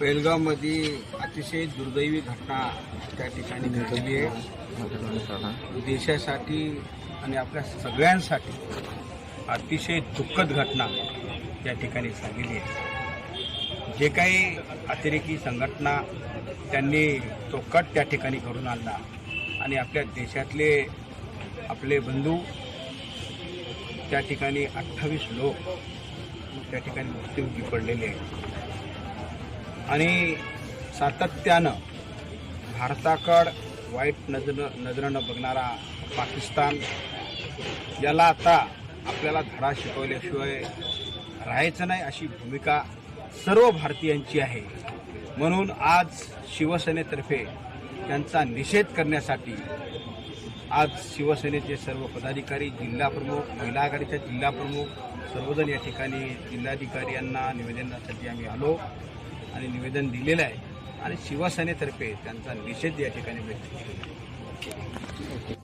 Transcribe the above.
पेलगावमध्ये अतिशय दुर्दैवी घटना त्या ठिकाणी घडलेली आहे. देशासाठी आणि आपल्या सगळ्यांसाठी अतिशय दुःखद घटना त्या ठिकाणी झालेली आहे. जे काही अतिरेकी संघटना त्यांनी तो कट त्या ठिकाणी घडून आणला आणि आपल्या देशातले आपले बंधू त्या ठिकाणी अठ्ठावीस लोक त्या ठिकाणी मृत्युमुखी पडलेले आहेत. आणि सातत्यानं भारताकड वाईट नजर नजरेनं बघणारा पाकिस्तान याला आता आपल्याला धडा शिकवल्याशिवाय राहायचं नाही अशी भूमिका सर्व भारतीयांची आहे. म्हणून आज शिवसेनेतर्फे त्यांचा निषेध करण्यासाठी आज शिवसेनेचे सर्व पदाधिकारी जिल्हाप्रमुख महिला आघाडीच्या जिल्हाप्रमुख सर्वजण या ठिकाणी जिल्हाधिकारी यांना निवेदनासाठी आम्ही आलो. आणि निवेदन दिलेलं आहे. आणि शिवसेनेतर्फे त्यांचा निषेध या ठिकाणी व्यक्त केला